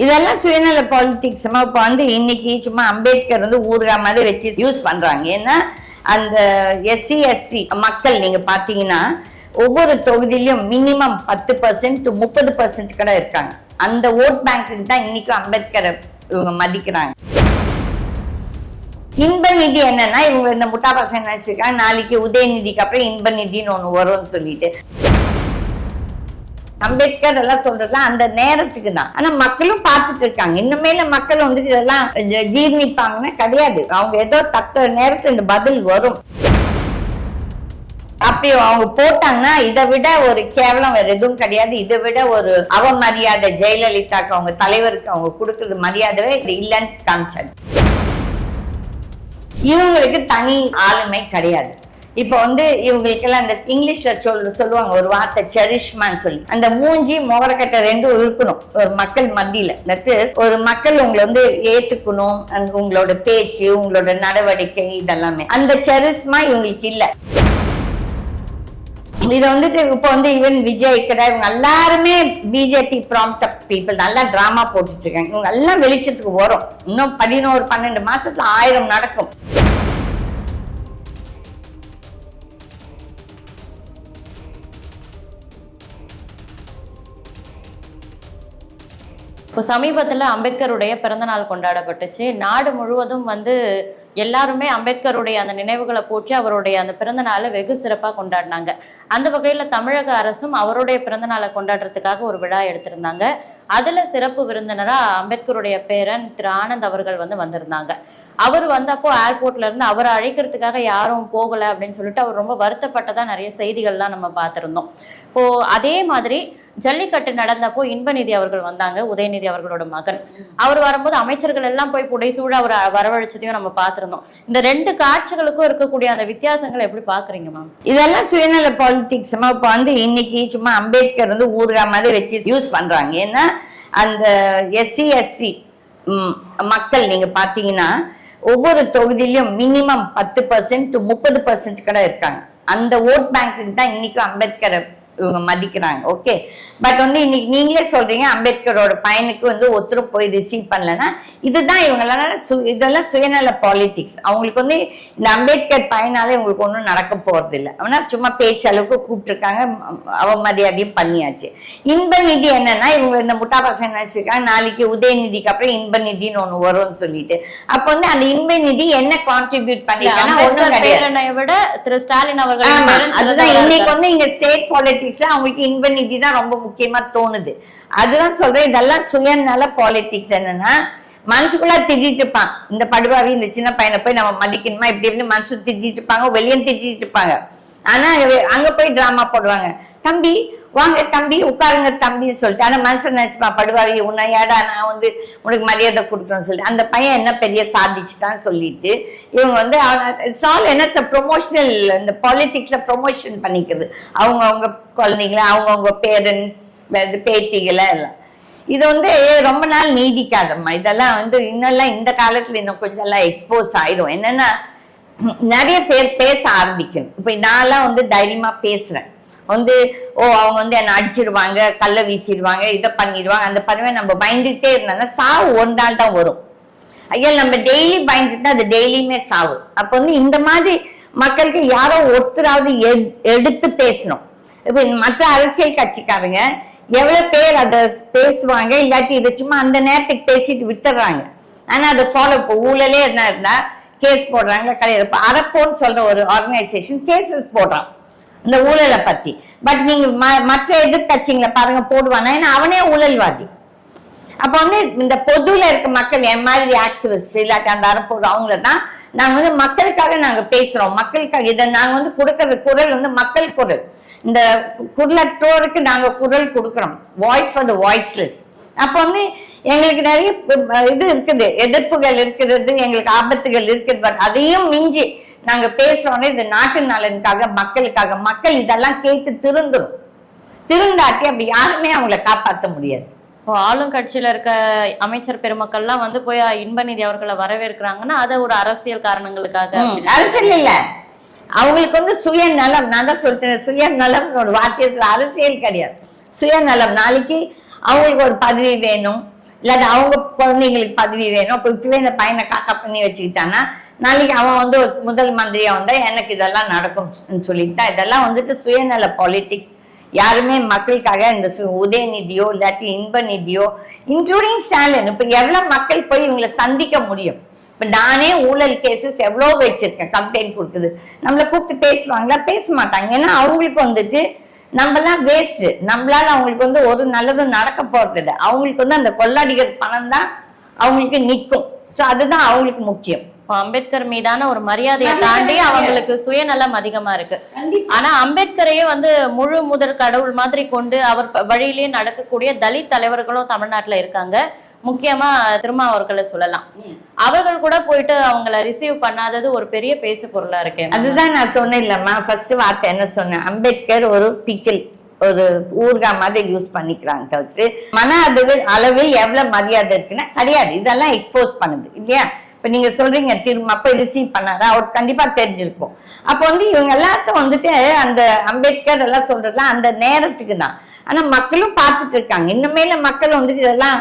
இதெல்லாம் சுயநல பாலிடிக்ஸ் இப்போ வந்து இன்னைக்கு சும்மா அம்பேத்கர் வந்து ஊர்கா மாதிரி வச்சு யூஸ் பண்றாங்க. ஏன்னா அந்த எஸ்சி எஸ்சி மக்கள் நீங்க பாத்தீங்கன்னா ஒவ்வொரு தொகுதியிலும் மினிமம் பத்து பர்சன்ட் முப்பது பர்சன்ட் கூட இருக்காங்க. அந்த ஓட் பேங்க்கு தான் இன்னைக்கும் அம்பேத்கரை இவங்க மதிக்கிறாங்க. இன்ப நிதி என்னன்னா இவங்க இந்த முட்டா பசங்க நினைச்சிருக்காங்க. நாளைக்கு உதயநிதிக்கு அப்புறம் இன்ப நிதின்னு ஒன்று வரும்னு சொல்லிட்டு. அம்பேத்கர் எல்லாம் சொல்றது அந்த நேரத்துக்கு தான். ஆனா மக்களும் பார்த்துட்டு இருக்காங்க. இனிமேல மக்கள் வந்து இதெல்லாம் ஜீர்ணிப்பாங்கன்னா கிடையாது. அவங்க ஏதோ தக்க நேரத்துல இந்த பதில் வரும். அப்படி அவங்க போட்டாங்கன்னா இதை விட ஒரு கேவலம் வேற எதுவும் கிடையாது. இதை விட ஒரு அவமரியாதை ஜெயலலிதாக்கு அவங்க தலைவருக்கு அவங்க கொடுக்கறது மரியாதையே இல்லைன்னு காமிச்சாங்க. இவங்களுக்கு தனி ஆளுமை கிடையாது. இப்போ வந்து இவங்களுக்கெல்லாம் அந்த இங்கிலீஷ்ல சொல் சொல்லுவாங்க ஒரு வார்த்தை செரிஷ்மான்னு சொல்லி. அந்த மூஞ்சி முகரக்கட்டை ரெண்டும் இருக்கணும். ஒரு மக்கள் மத்தியில. தட் இஸ் ஒரு மக்கள் உங்களை வந்து ஏத்துக்கணும். உங்களோட பேச்சு உங்களோட நடவடிக்கை இதெல்லாமே. அந்த செரிஸ்மா இவங்களுக்கு இல்ல. இது வந்துட்டு இப்போ வந்து ஈவன் விஜய் கடை இவங்க எல்லாருமே பிஜேபி ப்ராம்ப்ட் பீப்புள் நல்லா டிராமா போட்டுட்டு இருக்காங்க. இவங்க எல்லாம் வெளிச்சத்துக்கு வரும். இன்னும் பதினோரு பன்னெண்டு மாசத்துல ஆயிரம் நடக்கும். இப்போ சமீபத்தில் அம்பேத்கருடைய பிறந்தநாள் கொண்டாடப்பட்டுச்சு. நாடு முழுவதும் வந்து எல்லாருமே அம்பேத்கருடைய அந்த நினைவுகளை போற்றி அவருடைய அந்த பிறந்த நாளை வெகு சிறப்பாக கொண்டாடினாங்க. அந்த வகையில் தமிழக அரசும் அவருடைய பிறந்த நாளை கொண்டாடுறதுக்காக ஒரு விழா எடுத்திருந்தாங்க. அதில் சிறப்பு விருந்தினராக அம்பேத்கருடைய பேரன் திரு ஆனந்த் அவர்கள் வந்து வந்திருந்தாங்க. அவர் வந்தப்போ ஏர்போர்ட்ல இருந்து அவரை அழைக்கிறதுக்காக யாரும் போகலை அப்படின்னு சொல்லிட்டு அவர் ரொம்ப வருத்தப்பட்டதாக நிறைய செய்திகள்லாம் நம்ம பார்த்துருந்தோம். இப்போ அதே மாதிரி ஜல்லிக்கட்டு நடந்தப்போ இன்பநிதி அவர்கள் வந்தாங்க உதயநிதி அவர்களோட மகன். அவர் வரும்போது அமைச்சர்கள் எல்லாம் போய் புடைசூழ அவர் வரவழைச்சதையும் நம்ம பார்த்திருந்தோம். இந்த ரெண்டு காட்சிகளுக்கும் இருக்கக்கூடிய அந்த வித்தியாசங்களை எப்படி பாக்குறீங்க மேம் இதெல்லாம் சுயநல பாலிடிக்ஸ் இப்போ வந்து இன்னைக்கு சும்மா அம்பேத்கர் வந்து ஊர்கா மாதிரி வச்சு யூஸ் பண்றாங்க. ஏன்னா அந்த எஸ்சி எஸ்சி மக்கள் நீங்க பாத்தீங்கன்னா ஒவ்வொரு தொகுதியிலும் மினிமம் பத்து பர்சன்ட் முப்பது பர்சன்ட் கூட இருக்காங்க. அந்த ஓட் பேங்க்கு தான் இன்னைக்கும் அம்பேத்கரை இவங்க மதிக்கிறாங்க ஓகே பட் வந்து இன்னைக்கு நீங்களே சொல்றீங்க அம்பேத்கரோட பையனுக்கு வந்து ஒருத்தரும் போய் ரிசீவ் பண்ணலன்னா இதுதான் இவங்களால சு- இதெல்லாம் சுயநல பாலிடிக்ஸ் அவங்களுக்கு வந்து இந்த அம்பேத்கர் பையனால இவங்களுக்கு ஒன்றும் நடக்க போறது இல்லை அவனா சும்மா பேச்சளவுக்கு கூப்பிட்டுருக்காங்க அவமரியாதையும் பண்ணியாச்சு. இன்ப நிதி என்னன்னா இவங்க இந்த முட்டா பசங்க நினைச்சிருக்காங்க நாளைக்கு உதயநிதிக்கு அப்புறம் இன்ப நிதின்னு ஒண்ணு வரும்னு சொல்லிட்டு. அப்ப வந்து அந்த இன்ப நிதி என்ன கான்ட்ரிபியூட் பண்ணிருக்காங்கன்னா பேரனை விட திரு ஸ்டாலின் அவர்கள் அதுதான் இன்னைக்கு. வந்து இங்க ஸ்டேட் பாலிடிக்ஸ்ல அவங்களுக்கு இன்ப தான் ரொம்ப முக்கியமா தோணுது. அதுதான் சொல்றேன் இதெல்லாம் சுயநல பாலிடிக்ஸ் என்னன்னா மனசுக்குள்ள திட்டிட்டு இருப்பான் இந்த படுபாவி இந்த சின்ன பையனை போய் நம்ம மதிக்கணுமா இப்படி இப்படி மனசு திட்டிட்டு இருப்பாங்க வெளியே திட்டிட்டு இருப்பாங்க ஆனா அங்க போய் டிராமா போடுவாங்க. தம்பி வாங்க தம்பி உட்காருங்க தம்பின்னு சொல்லிட்டு. ஆனா மனசு நினைச்சுப்பான் படுவாவி உன்னை ஏடா நான் வந்து உனக்கு மரியாதை கொடுக்கணும்னு சொல்லிட்டு. அந்த பையன் என்ன பெரிய சாதிச்சுட்டான்னு சொல்லிட்டு இவங்க வந்து இட்ஸ் ஆல் என்ன ப்ரொமோஷனல் இந்த பாலிட்டிக்ஸ்ல ப்ரொமோஷன் பண்ணிக்கிறது. அவங்க அவங்க குழந்தைங்கள அவங்க அவங்க பேரன் பேத்திகளை எல்லாம். இது வந்து ரொம்ப நாள் நீடிக்காதம்மா. இதெல்லாம் வந்து இன்னெல்லாம் இந்த காலத்துல இன்னும் கொஞ்சம் எல்லாம் எக்ஸ்போஸ் ஆயிடும் என்னன்னா நிறைய பேர் பேச ஆரம்பிக்கணும். இப்ப நான்லாம் வந்து தைரியமா பேசுறேன். வந்து ஓ அவங்க வந்து என்னை அடிச்சிடுவாங்க கல்லை வீசிடுவாங்க இதை பண்ணிடுவாங்க. அந்த பறவை நம்ம பயந்துகிட்டே இருந்தோம்னா சாவு ஒரு நாள் தான் வரும். ஐயா நம்ம டெய்லி பயந்துட்டா அது டெய்லியுமே சாவு. அப்ப வந்து இந்த மாதிரி மக்களுக்கு யாரோ ஒருத்தராவது எடுத்து பேசணும். இப்ப இந்த மற்ற அரசியல் கட்சிக்காரங்க எவ்வளவு பேர் அதை பேசுவாங்க இல்லாட்டி இதை சும்மா அந்த நேரத்துக்கு பேசிட்டு விட்டுறாங்க. ஆனா அதை ஃபாலோ இப்போ ஊழலே என்ன இருந்தா கேஸ் போடுறாங்க கிடையாது இப்போ அறப்போன்னு சொல்ற ஒரு ஆர்கனைசேஷன் கேசஸ் போடுறான். இந்த ஊழலை பத்தி. பட் நீங்க ம- மற்ற எதிர்கட்சிங்களை பாருங்க போடுவானா? ஏன்னா அவனே ஊழல்வாதி. அப்ப வந்து இந்த பொதுல இருக்க மக்கள் என் மாதிரி ஆக்டிவிஸ்ட் இல்லாட்டி அந்த அரப்போடு அவங்கள தான் நாங்க வந்து மக்களுக்காக நாங்க பேசுறோம். மக்களுக்காக இதை நாங்க வந்து கொடுக்கறது குரல் வந்து மக்கள் குரல். இந்த குரலற்றோருக்கு நாங்க குரல் கொடுக்குறோம். வாய்ஸ் ஃபார் த வாய்ஸ்லெஸ் அப்ப வந்து எங்களுக்கு நிறைய இது இருக்குது. எதிர்ப்புகள் இருக்கிறது எங்களுக்கு ஆபத்துகள் இருக்குது. பட் அதையும் மிஞ்சி நாங்க பேசுறோம்னா இது நாட்டு நலனுக்காக மக்களுக்காக மக்கள் இதெல்லாம் கேட்டு திருந்துரும். திருந்தாட்டி அப்படி யாருமே அவங்கள காப்பாற்ற முடியாது. இப்போ ஆளும் கட்சியில இருக்க அமைச்சர் பெருமக்கள்லாம் வந்து போய் இன்பநிதி அவர்களை வரவேற்கிறாங்கன்னா அதை ஒரு அரசியல் காரணங்களுக்காக அரசியல் இல்ல. அவங்களுக்கு வந்து சுயநலம் நான் தான் சொல்லிட்டேன் சுயநலம் ஒரு வார்த்தையை அரசியல் கிடையாது. சுயநலம் நாளைக்கு அவங்களுக்கு ஒரு பதவி வேணும். இல்லாத அவங்க குழந்தைங்களுக்கு பதவி வேணும். அப்ப இப்பவே இந்த பையனை காக்கா பண்ணி வச்சுக்கிட்டான்னா நாளைக்கு அவன் வந்து ஒரு முதல் மந்திரியா வந்தா எனக்கு இதெல்லாம் நடக்கும்னு சொல்லிட்டா இதெல்லாம் வந்துட்டு சுயநல பாலிடிக்ஸ் யாருமே மக்களுக்காக இந்த சு- உதயநிதியோ இல்லாட்டி இன்ப நிதியோ இன்க்ளூடிங் ஸ்டாலின் இப்ப எவ்வளவு மக்கள் போய் இவங்களை சந்திக்க முடியும்? இப்ப நானே ஊழல் கேசஸ் எவ்வளோ வச்சிருக்கேன் கம்ப்ளைண்ட் கொடுக்குது. நம்மள கூப்பிட்டு பேசுவாங்களா? பேச மாட்டாங்க. ஏன்னா அவங்களுக்கு வந்துட்டு நம்மலாம் வேஸ்ட் நம்மளால அவங்களுக்கு வந்து ஒரு நல்லதும் நடக்க போறது இல்லை. அவங்களுக்கு வந்து அந்த கொள்ளாடிகள் பணம் தான் அவங்களுக்கு நிற்கும். ஸோ அதுதான் அவங்களுக்கு முக்கியம். அம்பேத்கர் மீதான ஒரு மரியாதையை தாண்டி அவங்களுக்கு சுயநலம் அதிகமா இருக்கு. ஆனா அம்பேத்கரையே வந்து முழு முதற் கடவுள் மாதிரி கொண்டு அவர் வழியிலேயே நடக்கக்கூடிய தலித் தலைவர்களும் தமிழ்நாட்டுல இருக்காங்க. முக்கியமா திருமாவர்களை சொல்லலாம். அவர்கள் கூட போயிட்டு அவங்கள ரிசீவ் பண்ணாதது ஒரு பெரிய பேசு பொருளா இருக்கு அதுதான் நான் சொன்னேன் இல்லம்மா. ஃபர்ஸ்ட் வார்த்தை என்ன சொன்னேன்? அம்பேத்கர் ஒரு பிக்கில் ஒரு ஊர்கா மாதிரி யூஸ் பண்ணிக்கிறாங்க தவிர்த்து மன அளவில் அளவில் எவ்வளவு மரியாதை இருக்குன்னா கிடையாது. இதெல்லாம் எக்ஸ்போஸ் பண்ணுது இல்லையா? இப்ப நீங்க சொல்றீங்க திரும்ப அப்ப ரிசீவ் பண்ணாரா. அவருக்கு கண்டிப்பா தெரிஞ்சிருக்கும். அப்போ வந்து இவங்க எல்லாத்தையும் வந்துட்டு அந்த அம்பேத்கர் எல்லாம் சொல்றதுலாம் அந்த நேரத்துக்கு தான். ஆனா மக்களும் பார்த்துட்டு இருக்காங்க. இன்னுமேல மக்கள் வந்துட்டு இதெல்லாம்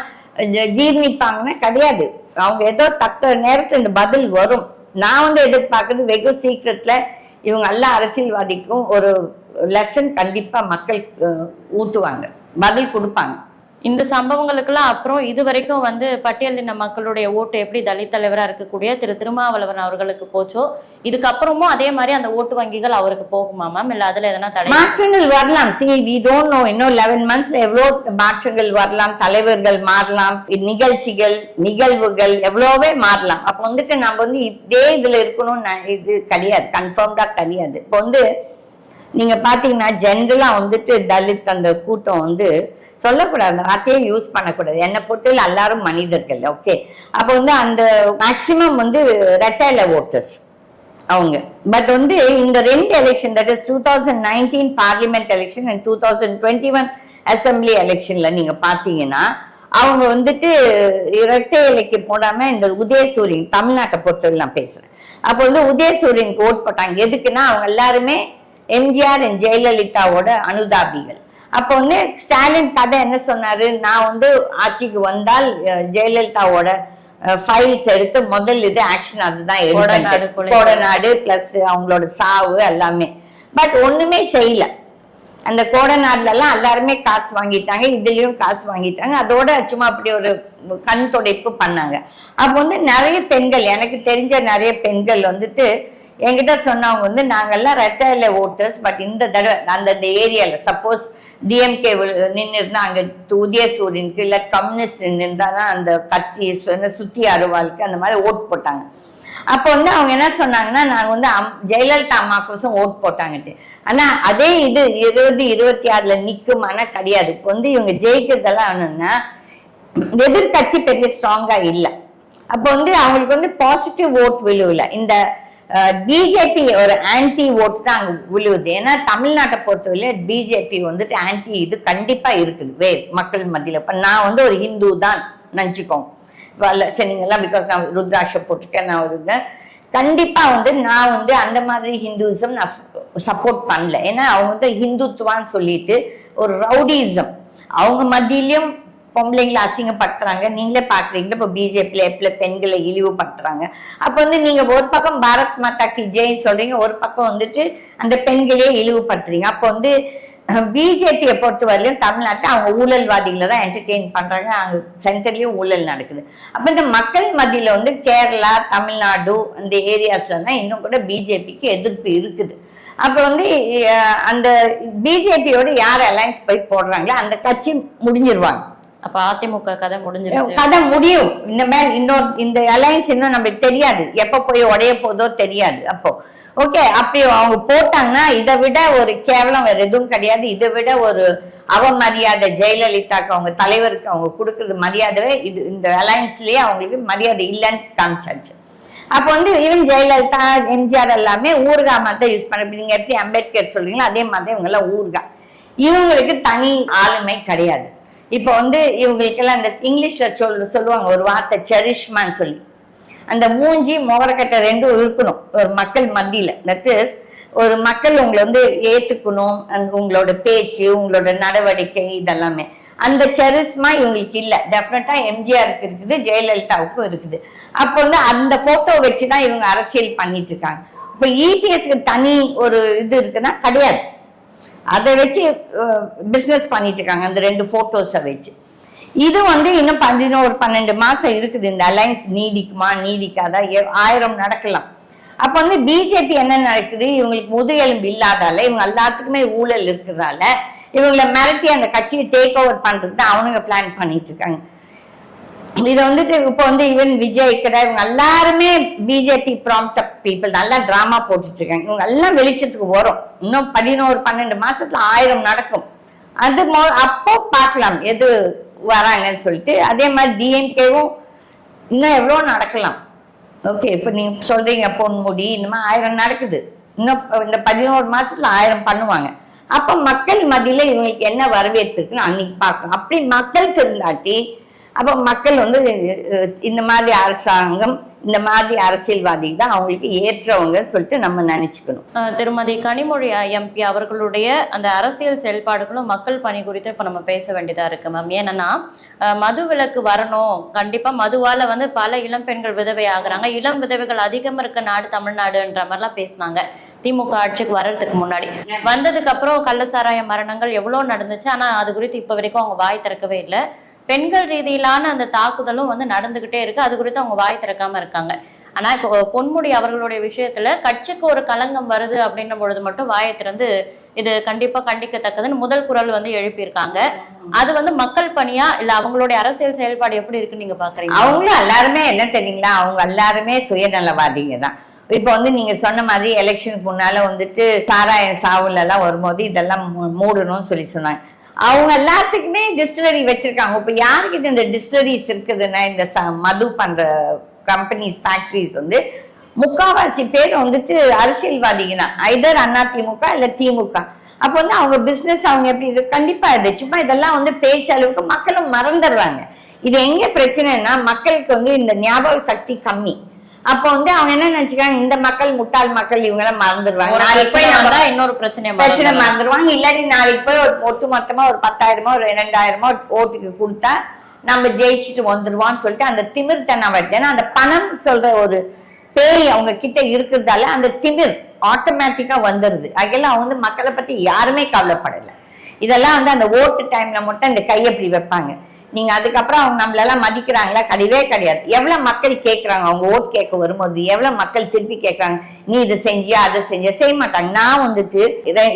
ஜீர்ணிப்பாங்கன்னா கிடையாது. அவங்க ஏதோ தக்க நேரத்துல இந்த பதில் வரும். நான் வந்து எதிர்பார்க்கறது வெகு சீக்கிரத்துல இவங்க எல்லா அரசியல்வாதிக்கும் ஒரு லெசன் கண்டிப்பா மக்கள் ஊட்டுவாங்க. பதில் கொடுப்பாங்க. இந்த சம்பவங்களுக்கெல்லாம் அப்புறம் இது வரைக்கும் வந்து பட்டியலின மக்களுடைய ஓட்டு எப்படி தலித் தலைவரா இருக்கக்கூடிய திரு திருமாவளவன் அவர்களுக்கு போச்சோ? இதுக்கப்புறமும் அதே மாதிரி அந்த ஓட்டு வங்கிகள் அவருக்கு போகுமா மேம் இல்ல அதுல எதனா தடை மாற்றங்கள் வரலாம். சி வி டோன்ட் நோ இன்னும் லெவன் மந்த்ஸ்ல எவ்வளவு மாற்றங்கள் வரலாம்? தலைவர்கள் மாறலாம். நிகழ்ச்சிகள் நிகழ்வுகள் எவ்வளோவே மாறலாம். அப்போ வந்துட்டு நம்ம வந்து இதே இதுல இருக்கணும்னு இது கிடையாது. கன்ஃபார்ம்டா கிடையாது. இப்போ வந்து நீங்க பாத்தீங்கன்னா ஜென்ரலா வந்துட்டு தலித் அந்த கூட்டம் வந்து சொல்லக்கூடாது. அந்த வார்த்தையே யூஸ் பண்ணக்கூடாது. என்னை பொறுத்தவரை எல்லாரும் மனிதர்கள் ஓகே அப்போ வந்து அந்த மேக்சிமம் வந்து ரெட்டைல ஓட்டர்ஸ் அவங்க. பட் வந்து இந்த ரெண்டு election that is two thousand nineteen parliament election and two thousand twenty one assembly எலெக்ஷன்ல நீங்க பாத்தீங்கன்னா அவங்க வந்துட்டு இரட்டை இலைக்கு போடாம இந்த உதயசூரியன் தமிழ்நாட்டை பொறுத்தவரை நான் பேசுறேன். அப்போ வந்து உதயசூரியனுக்கு ஓட் போட்டாங்க. எதுக்குன்னா அவங்க எல்லாருமே எம்ஜிஆர் அண்ட் ஜெயலலிதாவோட அனுதாபிகள். அப்போ வந்து ஸ்டாலின் கதை என்ன சொன்னாரு? நான் வந்து ஆட்சிக்கு வந்தால் ஜெயலலிதாவோட ஃபைல்ஸ் எடுத்து முதல் இது ஆக்ஷன் அதுதான் கோடநாடு எடுப்பேன் கொலை. கோடநாடு பிளஸ் அவங்களோட சாவு எல்லாமே. பட் ஒண்ணுமே செய்யல. அந்த கோடநாடுல எல்லாம் எல்லாருமே காசு வாங்கிட்டாங்க இதுலயும் காசு வாங்கிட்டாங்க. அதோட சும்மா அப்படி ஒரு கண் துடைப்பு பண்ணாங்க. அப்போ வந்து நிறைய பெண்கள் எனக்கு தெரிஞ்ச நிறைய பெண்கள் வந்துட்டு என்கிட்ட சொன்னவங்க வந்து நாங்கெல்லாம் ரெட்டையில ஓட்டர்ஸ் பட் இந்த தடவை அந்தந்த ஏரியால சப்போஸ் டிஎம்கே நின்று இருந்தா அங்க உதயசூரியனுக்கு இல்ல கம்யூனிஸ்ட் நின்றுருந்தாங்கன்னா அந்த கத்தி சு- சுத்தி அருவாளுக்கு அந்த மாதிரி ஓட் போட்டாங்க. அப்போ வந்து அவங்க என்ன சொன்னாங்கன்னா நாங்க வந்து அம்- ஜெயலலிதா அம்மாக்கோசம் ஓட் போட்டாங்கட்டு ஆனா அதே இது இருபது இருபத்தி ஆறுல நிக்குமானா கிடையாது. இப்போ வந்து இவங்க ஜெயிக்கிறதெல்லாம் என்னன்னா எதிர்கட்சி பெரிய ஸ்ட்ராங்கா இல்ல. அப்போ வந்து அவங்களுக்கு வந்து பாசிட்டிவ் ஓட் விழுவல. இந்த பிஜேபி ஒரு ஆன்டி ஓட்டு தான் அங்க விழுவுது. ஏன்னா தமிழ்நாட்டை பொறுத்தவரையில பிஜேபி வந்துட்டு ஆன்டி இது கண்டிப்பா இருக்குது. வே மக்கள் மத்தியில. இப்ப நான் வந்து ஒரு ஹிந்து தான் நினச்சிக்கோங்க. வரல சரி பிகாஸ் நான் ருத்ராட்சை போட்டிருக்கேன் நான் ஒரு கண்டிப்பாக கண்டிப்பா வந்து நான் வந்து அந்த மாதிரி ஹிந்துவிசம் நான் சப்போர்ட் பண்ணல. ஏன்னா அவங்க வந்து ஹிந்துத்துவான்னு சொல்லிட்டு ஒரு ரவுடிசம் அவங்க மத்தியிலயும் பொம்பளைங்களை அசிங்கப்படுத்துறாங்க. நீங்களே பாக்குறீங்களா இப்போ பிஜேபியில எப்பல பெண்களை இழிவுபடுத்துறாங்க. அப்ப வந்து நீங்க ஒரு பக்கம் பாரத் மாதா கி ஜெயின் சொல்றீங்க. ஒரு பக்கம் வந்துட்டு அந்த பெண்களையே இழிவுபடுத்துறீங்க. அப்போ வந்து பிஜேபியை பொறுத்தவரையிலும் தமிழ்நாட்டில் அவங்க ஊழல்வாதிகளை தான் என்டர்டெயின் பண்றாங்க. அங்க சென்டர்லயும் ஊழல் நடக்குது. அப்ப இந்த மக்கள் மத்தியில வந்து கேரளா தமிழ்நாடு அந்த ஏரியாஸ்ல தான் இன்னும் கூட பிஜேபிக்கு எதிர்ப்பு இருக்குது. அப்ப வந்து அந்த பிஜேபியோட யார் அலைன்ஸ் போய் போடுறாங்களோ அந்த கட்சி முடிஞ்சிருவாங்க. அப்ப அதிமுக கதை முடிஞ்சிருச்சு. கதை முடியும். இனிமேல் இன்னொரு இந்த அலையன்ஸ் இன்னும் நமக்கு தெரியாது. எப்ப போய் உடைய போதோ தெரியாது அப்போ. ஓகே அப்படி அவங்க போட்டாங்கன்னா இதை விட ஒரு கேவலம் வேற எதுவும் கிடையாது. இதை விட ஒரு அவமரியாதை ஜெயலலிதாக்கு அவங்க தலைவருக்கு அவங்க கொடுக்கறது மரியாதை இது இந்த அலைன்ஸ்லயே அவங்களுக்கு மரியாதை இல்லைன்னு காமிச்சாச்சு. அப்போ வந்து ஈவன் ஜெயலலிதா எம்ஜிஆர் எல்லாமே ஊர்கா மாதிரி யூஸ் பண்ண நீங்க எப்படி அம்பேத்கர் சொல்றீங்களோ அதே மாதிரி இவங்க எல்லாம் ஊர்கா. இவங்களுக்கு தனி ஆளுமை கிடையாது. இப்போ வந்து இவங்களுக்கெல்லாம் அந்த இங்கிலீஷ்ல சொல் சொல்லுவாங்க ஒரு வார்த்தை செரிஷ்மான்னு சொல்லி. அந்த மூஞ்சி முகரக்கட்டை ரெண்டும் இருக்கணும் ஒரு மக்கள் மத்தியில. தட் இஸ் ஒரு மக்கள் உங்களை வந்து ஏத்துக்கணும் உங்களோட பேச்சு உங்களோட நடவடிக்கை இதெல்லாமே. அந்த செரிஸ்மா இவங்களுக்கு இல்ல. டெஃபினட்டா எம்ஜிஆருக்கு இருக்குது ஜெயலலிதாவுக்கும் இருக்குது. அப்போ வந்து அந்த போட்டோ வச்சுதான் இவங்க அரசியல் பண்ணிட்டு இருக்காங்க. இப்போ இபிஎஸ்க்கு தனி ஒரு இது இருக்குன்னா கிடையாது. அதை வச்சு பிசினஸ் பண்ணிட்டு இருக்காங்க அந்த ரெண்டு போட்டோஸை வச்சு. இது வந்து இன்னும் பதினோரு பன்னெண்டு மாசம் இருக்குது இந்த அலைன்ஸ் நீடிக்குமா நீடிக்காதா? ஆயிரம் நடக்கலாம். அப்ப வந்து பிஜேபி என்ன நடக்குது? இவங்களுக்கு முதுகெலும்பு இல்லாதால இவங்க எல்லாத்துக்குமே ஊழல் இருக்கிறதால இவங்களை மிரட்டி அந்த கட்சியை டேக் ஓவர் பண்றது தான் அவனுங்க பிளான் பண்ணிட்டு இருக்காங்க இதை வந்துட்டு இப்போ வந்து ஈவன் விஜய் கடை இவங்க எல்லாருமே பிஜேபி ப்ராம்ப்ட் பீப்புள் நல்லா ட்ராமா போட்டுட்டு இருக்காங்க இவங்க எல்லாம் வெளிச்சத்துக்கு வரும். இன்னும் பதினோரு பன்னெண்டு மாசத்துல ஆயிரம் நடக்கும். அது மோ அப்போ பார்க்கலாம் எது வராங்கன்னு சொல்லிட்டு. அதே மாதிரி டிஎம்கேவும் இன்னும் எவ்வளோ நடக்கலாம். ஓகே இப்போ நீங்க சொல்றீங்க பொன்முடி இந்த மாதிரி ஆயிரம் நடக்குது. இன்னும் இந்த பதினோரு மாசத்துல ஆயிரம் பண்ணுவாங்க. அப்போ மக்கள் மத்தியில் இவங்களுக்கு என்ன வரவேற்பு இருக்குன்னு அன்னைக்கு பார்க்கணும் அப்படி மக்கள் இருந்தாட்டி அப்போ மக்கள் வந்து இந்த மாதிரி அரசாங்கம் இந்த மாதிரி அரசியல்வாதி தான் அவங்களுக்கு ஏற்றவங்கன்னு சொல்லிட்டு நம்ம நினைச்சுக்கணும். திருமதி கனிமொழி எம்பி அவர்களுடைய அந்த அரசியல் செயல்பாடுகளும் மக்கள் பணி குறித்து இப்போ நம்ம பேச வேண்டியதா இருக்கு மேம் ஏன்னா மது விலக்கு வரணும். கண்டிப்பா மதுவால வந்து பல இளம் பெண்கள் விதவை ஆகுறாங்க. இளம் விதவைகள் அதிகம் இருக்க நாடு தமிழ்நாடுன்ற மாதிரிலாம் பேசினாங்க. திமுக ஆட்சிக்கு வர்றதுக்கு முன்னாடி. வந்ததுக்கு அப்புறம் கள்ளசாராய மரணங்கள் எவ்வளவு நடந்துச்சு? ஆனா அது குறித்து இப்ப வரைக்கும் அவங்க வாய் திறக்கவே இல்லை. பெண்கள் ரீதியிலான அந்த தாக்குதலும் வந்து நடந்துகிட்டே இருக்கு. அது குறித்து அவங்க வாய் திறக்காம இருக்காங்க. ஆனா இப்போ பொன்முடி அவர்களுடைய விஷயத்துல கட்சிக்கு ஒரு களங்கம் வருது அப்படின்னும் பொழுது மட்டும் வாயை திறந்து இது கண்டிப்பா கண்டிக்கத்தக்கதுன்னு முதல் குரல் வந்து எழுப்பியிருக்காங்க. அது வந்து மக்கள் பணியா? இல்ல அவங்களுடைய அரசியல் செயல்பாடு எப்படி இருக்குன்னு நீங்க பாக்குறீங்க அவங்களும் எல்லாருமே என்ன தெரியுங்களா? அவங்க எல்லாருமே சுயநலவாதிங்க தான். இப்போ வந்து நீங்க சொன்ன மாதிரி எலெக்ஷனுக்கு முன்னால வந்துட்டு சாராயம் சாவுல எல்லாம் வரும்போது இதெல்லாம் மூடணும்னு சொல்லி சொன்னாங்க. அவங்க எல்லாத்துக்குமே டிஸ்டிலரி வச்சிருக்காங்க. இப்போ யாருக்கு இந்த டிஸ்டிலரிஸ் இருக்குதுன்னா இந்த ச- மது பண்ற கம்பெனிஸ் ஃபேக்டரிஸ் வந்து முக்காவாசி பேர் வந்துட்டு அரசியல்வாதிங்க தான் ஐதர் அண்ணா திமுக இல்ல திமுக. அப்போ வந்து அவங்க பிசினஸ் அவங்க எப்படி இது கண்டிப்பா இது சும்மா இதெல்லாம் வந்து பேச்சளவுக்கு மக்களும் மறந்துடுறாங்க. இது எங்க பிரச்சனைனா மக்களுக்கு வந்து இந்த ஞாபக சக்தி கம்மி. அப்போ வந்து அவங்க என்ன நினைச்சுக்காங்க இந்த மக்கள் முட்டாள் மக்கள் இவங்க எல்லாம் மறந்துடுவாங்க நாளைக்கு போய் நம்ம இன்னொரு பிரச்சனை பிரச்சனை மறந்துடுவாங்க. இல்லாட்டி நாளைக்கு போய் ஒரு ஒட்டு மொத்தமா ஒரு பத்தாயிரமோ ஒரு ரெண்டாயிரமோ ஓட்டுக்கு கொடுத்தா நம்ம ஜெயிச்சுட்டு வந்துருவான்னு சொல்லிட்டு அந்த திமிர்த்தனம் வருது. ஏன்னா அந்த பணம் சொல்ற ஒரு பேய் அவங்க கிட்ட இருக்கிறதால அந்த திமிர் ஆட்டோமேட்டிக்கா வந்துருது. அதெல்லாம் அவங்க வந்து மக்களை பத்தி யாருமே கவலைப்படல. இதெல்லாம் வந்து அந்த ஓட்டு டைம்ல மட்டும் இந்த கையை இப்படி வைப்பாங்க. நீங்க அதுக்கப்புறம் அவங்க நம்மளெல்லாம் மதிக்கிறாங்களா? கிடையவே கிடையாது. எவ்வளவு மக்கள் கேட்கறாங்க அவங்க ஓட் கேட்க வரும்போது எவ்வளவு மக்கள் திருப்பி கேட்கறாங்க நீ இதை செஞ்சியா? அதை செஞ்சியா? செய்ய மாட்டாங்க. நான் வந்துட்டு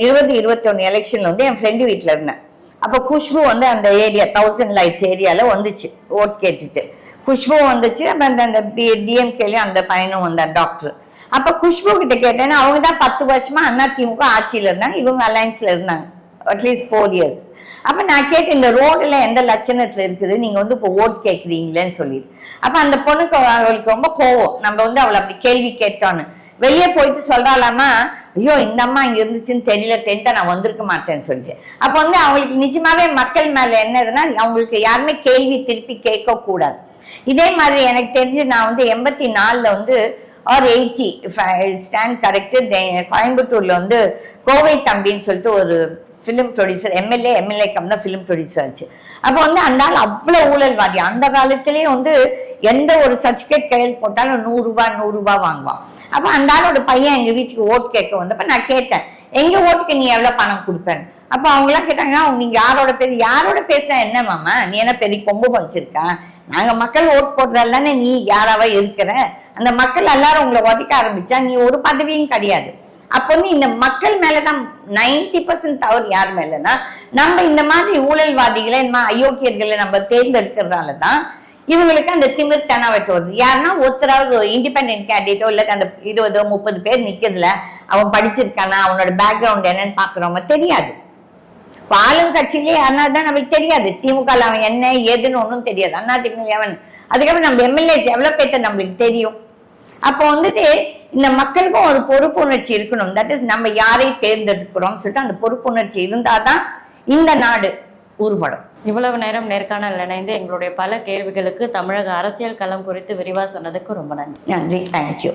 இருபது இருபத்தி ஒன்னு எலெக்ஷன்ல வந்து என் ஃப்ரெண்டு வீட்டுல இருந்தேன். அப்ப குஷ்பு வந்து அந்த ஏரியா தௌசண்ட் லைட்ஸ் ஏரியால வந்துச்சு. ஓட் கேட்டுட்டு. குஷ்பு வந்துச்சு. அப்ப அந்த அந்த டிஎம்கேலயும் அந்த பையனும் வந்தார் டாக்டர் அப்ப குஷ்பு கிட்ட கேட்டேன்னா அவங்க தான் பத்து வருஷமா அண்ணா திமுக ஆட்சியில இருந்தாங்க. இவங்க அலைன்ஸ்ல இருந்தாங்க. அட்லீஸ்ட் ஃபோர் இயர்ஸ் அப்ப நான் கேட்டேன் இந்த ரோடுல எந்த லட்சணத்துல இருக்குது? நீங்க வந்து இப்போ ஓட் கேட்குறீங்களேன்னு சொல்லிட்டு. அப்ப அந்த பொண்ணுக்கு அவளுக்கு ரொம்ப கோவம். நம்ம வந்து அவளை அப்படி கேள்வி கேட்டோன்னு. வெளியே போயிட்டு சொல்றாளாமா ஐயோ இந்த அம்மா இங்க இருந்துச்சுன்னு தெரியல தெரிஞ்சா நான் வந்திருக்க மாட்டேன்னு சொல்லிட்டு. அப்ப வந்து அவங்களுக்கு நிஜமாவே மக்கள் மேல என்னதுன்னா அவங்களுக்கு யாருமே கேள்வி திருப்பி கேட்க கூடாது இதே மாதிரி எனக்கு தெரிஞ்சு நான் வந்து எண்பத்தி நாலுல வந்து ஆர் எயிட்டி ஸ்டாண்ட் கரெக்டு கோயம்புத்தூர்ல வந்து கோவை தம்பின்னு சொல்லிட்டு ஒரு film producer MLA MLA cum தான் ஃபிலிம் ப்ரொடியூசர் ஆச்சு. அப்போ வந்து அந்த ஆள் அவ்வளோ ஊழல்வாதி. அந்த காலத்திலேயே வந்து எந்த ஒரு சர்டிஃபிகேட் கையில் போட்டாலும் நூறுரூபா நூறுரூபா வாங்குவான். அப்போ அந்த ஆளோட பையன் எங்கள் வீட்டுக்கு ஓட்டு கேட்க வந்தப்ப நான் கேட்டேன் எங்க ஓட்டுக்கு நீ எவ்வளவு பணம் கொடுப்பேன் அப்போ அவங்களாம் கேட்டாங்க அவங்க நீங்க யாரோட பேர் யாரோட பேசுற என்ன மாமா? நீ என்ன பெரிய கொம்பு வச்சிருக்கா நாங்க மக்கள் ஓட்டு போடுறதானே நீ யாராவா இருக்கிற? அந்த மக்கள் எல்லாரும் உங்களை ஒதுக்க ஆரம்பிச்சா நீ ஒரு பதவியும் கிடையாது. அப்போ வந்து இந்த மக்கள் மேலதான் நைன்டி பர்சன்ட் தவறு யார் மேலனா நம்ம இந்த மாதிரி ஊழல்வாதிகளை இந்த மாதிரி அயோக்கியர்களை நம்ம தேர்ந்தெடுக்கிறதால தான் இவங்களுக்கு அந்த திமிர் தெனாவட்டு வருது. யாருன்னா ஒருத்தராவது இண்டிபெண்டன்ட் கேண்டிடேட்டோ இல்லை அந்த இருபதோ முப்பது பேர் நிக்கிறதுல அவன் படிச்சிருக்கானா அவனோட பேக்ரவுண்ட் என்னன்னு பாக்குறவங்க தெரியாது. இப்ப ஆளுங்கட்சியிலே யாருனா தான் நம்மளுக்கு தெரியாது. திமுக அவன் என்ன ஏதுன்னு ஒண்ணும் தெரியாது. அண்ணா திமுக அவன் அதுக்கப்புறம் நம்ம எம்எல்ஏ எவ்வளவு பேர்த்த நம்மளுக்கு தெரியும்? அப்போ வந்துட்டு இந்த மக்களுக்கும் ஒரு பொறுப்புணர்ச்சி இருக்கணும். தட் இஸ் நம்ம யாரை தேர்ந்தெடுக்கிறோம் சொல்லிட்டு அந்த பொறுப்புணர்ச்சி இருந்தாதான் இந்த நாடு உருப்படும் இவ்வளவு நேரம் நேர்காணல் இணைந்து எங்களுடைய பல கேள்விகளுக்கு தமிழக அரசியல் களம் குறித்து விரிவா சொன்னதுக்கு ரொம்ப நன்றி. நன்றி. தேங்க்யூ